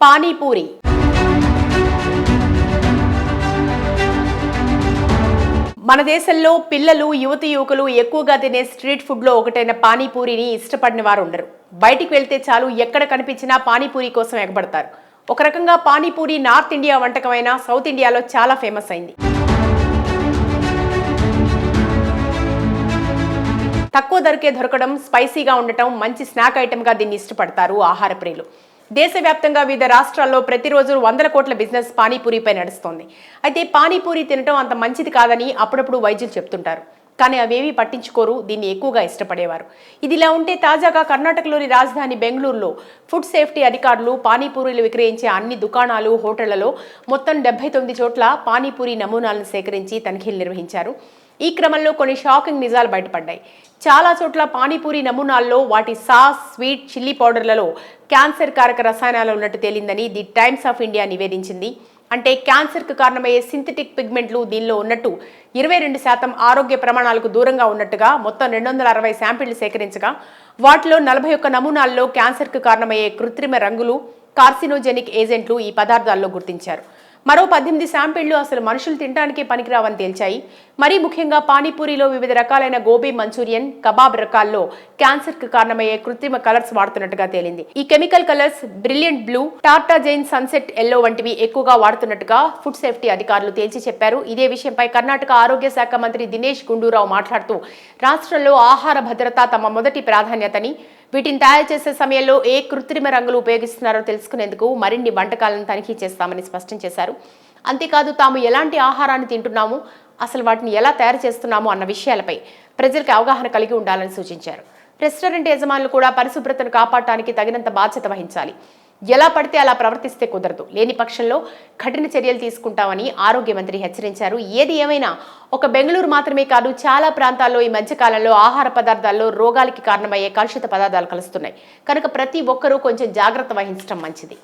పానీపూరి. మన దేశంలో పిల్లలు యువతి యువకులు ఎక్కువగా తినే స్ట్రీట్ ఫుడ్లో ఒకటైన పానీపూరిని ఇష్టపడిన వారు ఉండరు. బయటికి వెళ్తే చాలు ఎక్కడ కనిపించినా పానీపూరి కోసం ఎగబడతారు. ఒక రకంగా పానీపూరి నార్త్ ఇండియా వంటకమైన సౌత్ ఇండియాలో చాలా ఫేమస్ అయింది. తక్కువ ధరకే దొరకడం స్పైసీగా ఉండటం మంచి స్నాక్ ఐటెంగా దీన్ని ఇష్టపడతారు ఆహార ప్రియులు. దేశవ్యాప్తంగా వివిధ రాష్ట్రాల్లో ప్రతిరోజు వందల కోట్ల బిజినెస్ పానీపూరిపై నడుస్తోంది. అయితే పానీపూరి తినటం అంత మంచిది కాదని అప్పుడప్పుడు వైద్యులు చెప్తుంటారు. కానీ అవేమీ పట్టించుకోరు దీన్ని ఎక్కువగా ఇష్టపడేవారు. ఇదిలా ఉంటే తాజాగా కర్ణాటకలోని రాజధాని బెంగళూరులో ఫుడ్ సేఫ్టీ అధికారులు పానీపూరీలు విక్రయించే అన్ని దుకాణాలు హోటళ్ళలో మొత్తం డెబ్బై తొమ్మిది చోట్ల పానీపూరి నమూనాలను సేకరించి తనిఖీలు నిర్వహించారు. ఈ క్రమంలో కొన్ని షాకింగ్ నిజాలు బయటపడ్డాయి. చాలా చోట్ల పానీపూరి నమూనాల్లో వాటి సాస్ స్వీట్ చిల్లీ పౌడర్లలో క్యాన్సర్ కారక రసాయనాలు ఉన్నట్టు తేలిందని ది టైమ్స్ ఆఫ్ ఇండియా నివేదించింది. అంటే క్యాన్సర్కు కారణమయ్యే సింథటిక్ పిగ్మెంట్లు దీనిలో ఉన్నట్టు ఇరవై రెండు శాతం ఆరోగ్య ప్రమాణాలకు దూరంగా ఉన్నట్టుగా మొత్తం రెండు వందల అరవై శాంపిళ్ళు సేకరించగా వాటిలో నలభై ఒక్క నమూనాల్లో క్యాన్సర్కు కారణమయ్యే కృత్రిమ రంగులు కార్సినోజెనిక్ ఏజెంట్లు ఈ పదార్థాల్లో గుర్తించారు. మరో పద్దెనిమిది శాంపిళ్ళు అసలు మనుషులు తినడానికి పనికిరావని తేల్చాయి. మరీ ముఖ్యంగా పానీపూరిలో వివిధ రకాలైన గోబీ మంచూరియన్ కబాబ్ రకాల్లో క్యాన్సర్కు కారణమయ్యే కృత్రిమ కలర్స్ వాడుతున్నట్టుగా తేలింది. ఈ chemical colours brilliant blue tartrazine sunset yellow వంటివి ఎక్కువగా వాడుతున్నట్టుగా ఫుడ్ సేఫ్టీ అధికారులు తేల్చి చెప్పారు. ఇదే విషయంపై కర్ణాటక ఆరోగ్య శాఖ మంత్రి దినేష్ గుండూరావు మాట్లాడుతూ రాష్ట్రంలో ఆహార భద్రత తమ మొదటి ప్రాధాన్యతని వీటిని తయారు చేసే సమయంలో ఏ కృత్రిమ రంగులు ఉపయోగిస్తున్నారో తెలుసుకునేందుకు మరిన్ని వంటకాలను తనిఖీ చేస్తామని స్పష్టం చేశారు. అంతేకాదు తాము ఎలాంటి ఆహారాన్ని తింటున్నాము అసలు వాటిని ఎలా తయారు చేస్తున్నాము అన్న విషయాలపై ప్రజలకు అవగాహన కలిగి ఉండాలని సూచించారు. రెస్టారెంట్ యజమానులు కూడా పరిశుభ్రతను కాపాడటానికి తగినంత బాధ్యత వహించాలి. ఎలా పడితే అలా ప్రవర్తిస్తే కుదరదు. లేని పక్షంలో కఠిన చర్యలు తీసుకుంటామని ఆరోగ్య మంత్రి హెచ్చరించారు. ఏది ఏమైనా ఒక బెంగళూరు మాత్రమే కాదు చాలా ప్రాంతాల్లో ఈ మధ్యకాలంలో ఆహార పదార్థాల్లో రోగాలకి కారణమయ్యే కలుషిత పదార్థాలు కలుస్తున్నాయి. కనుక ప్రతి ఒక్కరూ కొంచెం జాగ్రత్త వహించడం మంచిది.